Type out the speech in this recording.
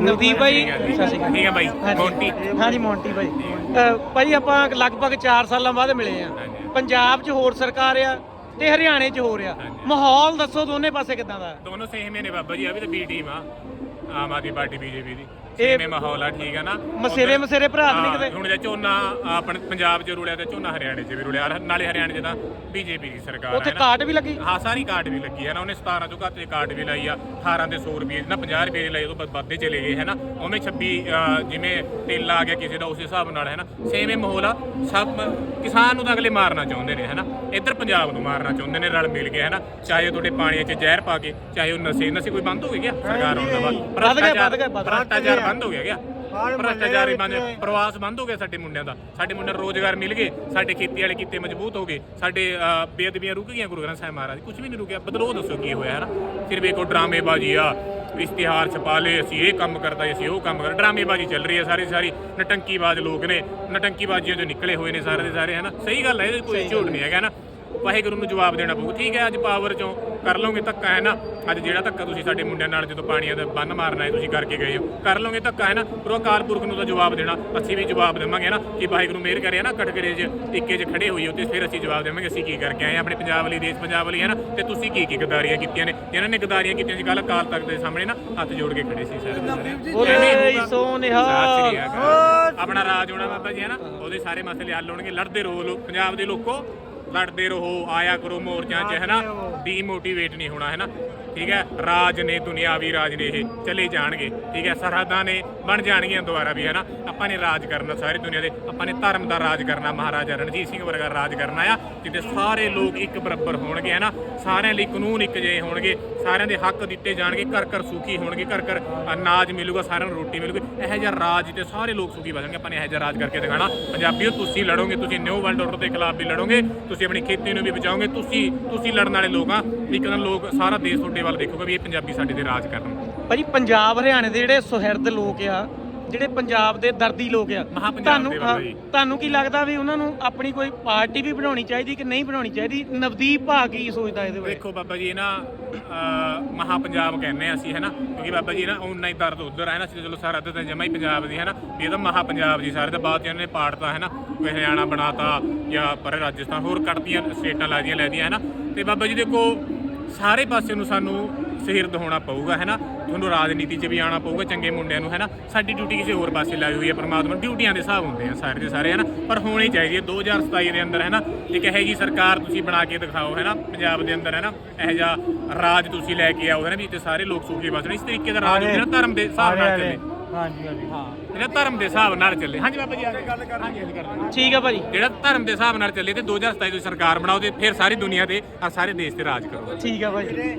ਨਵਦੀਪ ਭਾਈ ਸਤਿ ਸ਼੍ਰੀ ਅਕਾਲ। ਠੀਕ ਹੈ ਬਾਈ ਹਾਂਜੀ। ਮੋਂਟੀ। ਹਾਂਜੀ ਮੌਂਟੀ ਭਾਈ ਭਾਈ ਆਪਾਂ ਲਗਭਗ 4 ਸਾਲਾਂ ਬਾਅਦ ਮਿਲੇ ਆ। ਪੰਜਾਬ 'ਚ ਹੋਰ ਸਰਕਾਰ ਆ ਤੇ ਹਰਿਆਣੇ 'ਚ ਹੋਰ ਆ ਹਾਂਜੀ। ਮਾਹੌਲ ਦੱਸੋ ਦੋਨੇ ਪਾਸੇ ਕਿਦਾਂ ਦਾ? ਦੋਨੋਂ ਸੇਮ ਹੀ ਨੇ ਬਾਬਾ ਜੀ ਆ ਵੀ ਤਾਂ ਬੀ ਟੀਮ ਆ। ਆਮ ਆਦਮੀ ਪਾਰਟੀ ਬੀਜੇਪੀ ਦੀ। ਸੇਮੇ ਮਾਹੌਲ ਆ ਠੀਕ ਆ ਨਾ? ਮਸੇਰੇ ਮਸੇਰੇ ਭਰਾ ਨਹੀਂ ਹਾਂ, ਕਿਤੇ। ਹੁਣ ਜੇ ਝੋਨਾ ਆਪਣੇ ਪੰਜਾਬ 'ਚ ਰੁਲਿਆ ਤੇ ਝੋਨਾ ਹਰਿਆਣੇ 'ਚ ਵੀ ਰੁਲਿਆ ਨਾਲੇ ਹਰਿਆਣੇ 'ਚ ਤਾਂ ਬੀਜੇਪੀ ਦੀ ਸਰਕਾਰ ਉੱਥੇ ਹੈ ਕਾਰਡ ਵੀ ਲੱਗੀ। ਹਾਂ ਸਾਰੀ ਕਾਰਡ ਵੀ ਲੱਗੀ ਹੈ ਨਾ। ਉਹਨੇ 17 ਤੋਂ ਘੱਟ ਕਾਰਡ ਵੀ ਲਾਈ ਆ। 18 ਤੇ 100 ਰੁਪਏ ਨਾ 50 ਰੁਪਏ ਦੀ ਲਾਈ ਉਹ ਵੱਧਦੇ ਚਲੇ ਗਏ ਹੈ ਨਾ? ਉਵੇਂ 26 ਅਹ, ਜਿਵੇਂ ਤੇਲ ਆ ਗਿਆ ਕਿਸੇ ਦਾ ਉਸੇ ਹਿਸਾਬ ਨਾਲ ਹੈ ਨਾ? ਸੇਮ ਹੀ ਮਾਹੌਲ ਆ। ਸਭ ਕਿਸਾਨ ਨੂੰ ਤਾਂ ਅਗਲੇ ਮਾਰਨਾ ਚਾਹੁੰਦੇ ਨੇ ਹੈ ਨਾ? ਇੱਧਰ ਪੰਜਾਬ ਨੂੰ ਮਾਰਨਾ ਚਾਹੁੰਦੇ ਨੇ ਰਲ ਮਿਲ ਕੇ ਹੈ ਨਾ ਚਾਹੇ ਉਹ ਤੁਹਾਡੇ ਪਾਣੀ 'ਚ ਜ਼ਹਿਰ ਪਾ ਕੇ ਚਾਹੇ ਉਹ ਨਸ਼ੇ ਨਸ਼ੇ ਕੋਈ ਬੰਦ ਹੋ ਗਏ ਕਿਆ? ਸਰਕਾਰ ਆਉਣ ਦਾ ਬਾਅਦ। ਭ੍ਰਸ਼ਟਾਚਾਰ ਬੰਦ ਹੋ ਗਿਆ ਕਿਆ? ਭ੍ਰਸ਼ਟਾਚਾਰ ਹੀ ਬੰਦ ਪ੍ਰਵਾਸ ਬੰਦ ਹੋ ਗਿਆ ਸਾਡੇ ਮੁੰਡਿਆਂ ਦਾ। ਸਾਡੇ ਮੁੰਡਿਆਂ ਨੂੰ ਰੋਜ਼ਗਾਰ ਮਿਲ ਗਏ ਸਾਡੇ ਖੇਤੀ ਵਾਲੇ ਕਿੱਤੇ ਮਜ਼ਬੂਤ ਹੋ ਗਏ ਸਾਡੇ ਬੇਅਦਬੀਆਂ ਰੁਕ ਗਈਆਂ ਗੁਰੂ ਗ੍ਰੰਥ ਸਾਹਿਬ ਮਹਾਰਾਜ ਕੁਝ ਵੀ ਨਹੀਂ ਰੁਕਿਆ। ਬਦਲੋ ਦੱਸੋ ਕੀ ਹੋਇਆ ਹੈ ਨਾ ਸਿਰਫ ਇੱਕ ਡਰਾਮੇਬਾਜ਼ੀ ਆ। ਇਸ਼ਤਿਹਾਰ ਛਪਾ ਲਏ ਅਸੀਂ ਇਹ ਕੰਮ ਕਰਦਾ ਅਸੀਂ ਉਹ ਕੰਮ ਕਰ ਡਰਾਮੇਬਾਜ਼ੀ ਚੱਲ ਰਹੀ ਹੈ ਸਾਰੀ ਸਾਰੀ ਨਟੰਕੀਬਾਜ਼ ਲੋਕ ਨੇ। ਨਟੰਕੀਬਾਜ਼ੀਆਂ ਚੋਂ ਨਿਕਲੇ ਹੋਏ ਨੇ ਸਾਰੇ ਦੇ ਸਾਰੇ ਹੈ ਨਾ ਸਹੀ ਗੱਲ ਹੈ ਇਹਦੇ ਕੋਈ ਝੂਠ ਨਹੀਂ ਹੈਗਾ ਨਾ ਵਾਹਿਗੁਰੂ ਨੂੰ ਜਵਾਬ ਦੇਣਾ ਪਊ। ਠੀਕ ਹੈ ਅੱਜ ਪਾਵਰ ਚੋਂ ਕਰ ਲਓਗੇ ਧੱਕਾ ਹੈ ਨਾ? ਅੱਜ ਜਿਹੜਾ ਧੱਕਾ ਤੁਸੀਂ ਸਾਡੇ ਮੁੰਡਿਆਂ ਨਾਲ ਜਦੋਂ ਪਾਣੀਆਂ ਦਾ ਬੰਨ ਮਾਰਨਾ ਹੈ ਤੁਸੀਂ ਕਰਕੇ ਗਏ ਹੋ। ਕਰ ਲਓਗੇ ਧੱਕਾ ਹੈ ਨਾ? ਪਰ ਉਹ ਅਕਾਲ ਪੁਰਖ ਨੂੰ ਤਾਂ ਜਵਾਬ ਦੇਣਾ ਅਸੀਂ ਵੀ ਜਵਾਬ ਦੇਵਾਂਗੇ ਨਾ? ਕਿ ਵਾਹਿਗੁਰੂ ਮਿਹਰ ਕਰੇ ਨਾ? ਕਟਕਰੇ 'ਚ ਟਿੱਕੇ 'ਚ ਖੜੇ ਹੋਈਏ ਤੇ ਫਿਰ ਅਸੀਂ ਜਵਾਬ ਦੇਵਾਂਗੇ ਅਸੀਂ ਕੀ ਕਰਕੇ ਆਏ ਹਾਂ? ਆਪਣੇ ਪੰਜਾਬ ਲਈ ਦੇਸ਼ ਪੰਜਾਬ ਲਈ ਹੈ ਨਾ? ਤੇ ਤੁਸੀਂ ਕੀ ਕੀ ਗਦਾਰੀਆਂ ਕੀਤੀਆਂ ਨੇ? ਜਿਨ੍ਹਾਂ ਨੇ ਗਦਾਰੀਆਂ ਕੀਤੀਆਂ ਸੀ ਕੱਲ ਅਕਾਲ ਤਖਤ ਦੇ ਸਾਹਮਣੇ ਨਾ ਹੱਥ ਜੋੜ ਕੇ ਖੜੇ ਸੀ ਸਾਰੇ। ਬੋਲੇ। ਆਪਣਾ ਰਾਜ ਹੋਣਾ ਬਾਬਾ ਜੀ ਹੈ ਨਾ? ਉਹਦੇ ਸਾਰੇ ਮਸਲੇ ਹੱਲ ਹੋਣਗੇ ਲੜਦੇ ਰਹੋ ਲੋਕ ਪੰਜਾਬ ਦੇ ਲੋਕੋ। ਲੜਦੇ ਰਹੋ ਆਇਆ ਕਰੋ ਮੋਰਚਿਆਂ 'ਚ ਹੈ ਨਾ? ਡੀਮੋਟੀਵੇਟ ਨਹੀਂ ਹੋਣਾ ਹੈ ਨਾ? ਠੀਕ ਹੈ? ਰਾਜ ਨੇ, ਦੁਨਿਆਵੀ ਰਾਜ ਨੇ ਇਹ ਚਲੇ ਜਾਣਗੇ। ਠੀਕ ਹੈ? ਸਰਹੱਦਾਂ ਨੇ ਬਣ ਜਾਣਗੀਆਂ ਦੁਬਾਰਾ ਵੀ ਹੈ ਨਾ ਆਪਾਂ ਨੇ ਰਾਜ ਕਰਨਾ ਸਾਰੀ ਦੁਨੀਆ ਦੇ, ਆਪਾਂ ਨੇ ਧਰਮ ਦਾ ਰਾਜ ਕਰਨਾ, ਮਹਾਰਾਜਾ ਰਣਜੀਤ ਸਿੰਘ ਵਰਗਾ ਰਾਜ ਕਰਨਾ ਆ, ਜਿੱਥੇ ਸਾਰੇ ਲੋਕ ਇੱਕ ਬਰਾਬਰ ਹੋਣਗੇ ਹੈ ਨਾ ਸਾਰਿਆਂ ਲਈ ਕਾਨੂੰਨ ਇੱਕ ਜਿਹੇ ਹੋਣਗੇ, ਸਾਰਿਆਂ ਦੇ ਹੱਕ ਦਿੱਤੇ ਜਾਣਗੇ, ਘਰ ਘਰ ਸੁਖੀ ਹੋਣਗੇ, ਘਰ ਘਰ ਅਨਾਜ ਮਿਲੂਗਾ, ਸਾਰਿਆਂ ਨੂੰ ਰੋਟੀ ਮਿਲੂਗੀ। ਇਹੋ ਜਿਹਾ ਰਾਜ ਜਿੱਥੇ ਸਾਰੇ ਲੋਕ ਸੁਖੀ ਵਸਣਗੇ ਆਪਾਂ ਨੇ ਇਹੋ ਜਿਹਾ ਰਾਜ ਕਰਕੇ ਦਿਖਾਣਾ ਪੰਜਾਬੀਓ, ਤੁਸੀਂ ਲੜੋਗੇ, ਤੁਸੀਂ ਨਿਊ ਵਰਲਡ ਆਰਡਰ ਦੇ ਖਿਲਾਫ ਵੀ ਲੜੋਗੇ, ਤੁਸੀਂ ਆਪਣੀ ਖੇਤੀ ਨੂੰ ਵੀ ਬਚਾਓਗੇ, ਤੁਸੀਂ ਤੁਸੀਂ ਲੜਨ ਵਾਲੇ ਲੋਕ ਆ ਇੱਕ ਦਿਨ ਲੋਕ, ਸਾਰਾ ਦੇਸ਼ ਤੁਹਾਡੇ ਵੱਲ ਦੇਖੂਗਾ ਵੀ ਇਹ ਪੰਜਾਬੀ ਸਾਡੇ ਤੇ ਰਾਜ ਕਰਨ। ਭਾਜੀ ਪੰਜਾਬ ਹਰਿਆਣੇ ਦੇ ਜਿਹੜੇ ਸੁਹਿਰਦ ਲੋਕ ਆ ਜਿਹੜੇ ਪੰਜਾਬ ਦੇ ਦਰਦੀ ਲੋਕ ਆ ਮਹਾਂ ਪੰਜਾਬ ਤੁਹਾਨੂੰ ਦੇ ਜੀ। ਕੀ ਲੱਗਦਾ ਵੀ ਉਹਨਾਂ ਨੂੰ ਆਪਣੀ ਕੋਈ ਪਾਰਟੀ ਵੀ ਬਣਾਉਣੀ ਚਾਹੀਦੀ ਕਿ ਨਹੀਂ ਬਣਾਉਣੀ ਚਾਹੀਦੀ? ਨਵਦੀਪ ਭਾ ਕੀ ਸੋਚਦਾ ਇਹਦੇ ਬਾਰੇ? ਦੇਖੋ ਬਾਬਾ ਜੀ ਇਹ ਨਾ ਅਹ, ਮਹਾ ਪੰਜਾਬ ਕਹਿੰਦੇ ਆ ਅਸੀਂ ਹੈ ਨਾ? ਕਿਉਂਕਿ ਬਾਬਾ ਜੀ ਨਾ ਉਨਾ ਹੀ ਦਰਦ ਉਧਰ ਹੈ ਨਾ? ਅਸੀਂ ਤਾਂ ਚਲੋ ਸਾਰਾ ਤਾਂ ਜਮਾ ਹੀ ਪੰਜਾਬ ਦੀ ਹੈ ਨਾ? ਵੀ ਇਹ ਤਾਂ ਮਹਾ ਪੰਜਾਬ ਜੀ ਸਾਰੇ ਦਾ ਬਾਅਦ ਚ ਇਹਨਾਂ ਨੇ ਪਾੜਤਾ ਹੈ ਨਾ? ਕੋਈ ਹਰਿਆਣਾ ਬਣਾਤਾ ਜਾਂ ਪਰ ਰਾਜਸਥਾਨ ਹੋਰ ਕੱਢਤੀਆਂ ਸਟੇਟਾਂ ਲਾਦੀਆਂ ਲੈਦੀਆਂ ਹੈ ਨਾ? ਤੇ ਬਾਬਾ ਜੀ ਦੇਖੋ ਸਾਰੇ ਪਾਸੇ ਨੂੰ ਸਾਨੂੰ ਸਿਰਦ ਹੋਣਾ ਪਊਗਾ ਹੈ ਨਾ? ਤੁਹਾਨੂੰ ਰਾਜਨੀਤੀ 'ਚ ਵੀ ਆਉਣਾ ਪਊਗਾ ਚੰਗੇ ਮੁੰਡਿਆਂ ਨੂੰ ਹੈ ਨਾ? ਸਾਡੀ ਡਿਊਟੀ ਕਿਸੇ ਹੋਰ ਪਾਸੇ ਲਾਈ ਹੋਈ ਹੈ ਪਰਮਾਤਮਾ। ਡਿਊਟੀਆਂ ਦੇ ਹਿਸਾਬ ਹੁੰਦੇ ਆ ਸਾਰੇ ਦੇ ਸਾਰੇ ਹੈ ਨਾ? ਪਰ ਹੋਣੀ ਚਾਹੀਦੀ ਹੈ। 2027 ਦੇ ਅੰਦਰ ਹੈ ਨਾ? ਇੱਕ ਇਹੋ ਜੀ ਸਰਕਾਰ ਤੁਸੀਂ ਬਣਾ ਕੇ ਦਿਖਾਓ ਹੈ ਨਾ? ਪੰਜਾਬ ਦੇ ਅੰਦਰ ਹੈ ਨਾ? ਇਹੋ ਜਿਹਾ ਰਾਜ ਤੁਸੀਂ ਲੈ ਕੇ ਆਓ ਹੈ ਨਾ? ਵੀ ਤੇ ਸਾਰੇ ਲੋਕ ਸੁਖੀ ਬਸਣ ਇਸ ਤਰੀਕੇ ਦਾ ਰਾਜ ਹੋਵੇ ਨਾ ਧਰਮ ਦੇ ਹਿਸਾਬ ਨਾਲ ਚੱਲੇ। ਹਾਂਜੀ ਹਾਂਜੀ। ਹਾਂ ਜਿਹੜਾ ਧਰਮ ਦੇ ਹਿਸਾਬ ਨਾਲ ਚੱਲੇ। ਹਾਂਜੀ ਬਾਬਾ ਜੀ ਗੱਲ ਕਰ ਹਾਂਜੀ ਠੀਕ ਆ ਭਾਜੀ। ਜਿਹੜਾ ਧਰਮ ਦੇ ਹਿਸਾਬ ਨਾਲ ਚੱਲੇ ਤੇ 2027 ਤੁਸੀਂ ਸਰਕਾਰ ਬਣਾਓ ਤੇ ਫਿਰ ਸਾਰੀ ਦੁਨੀਆ ਤੇ ਔਰ ਸਾਰੇ ਦੇਸ਼ ਤੇ ਰਾਜ ਕਰੋ। ਠੀਕ ਆ ਭਾਜੀ।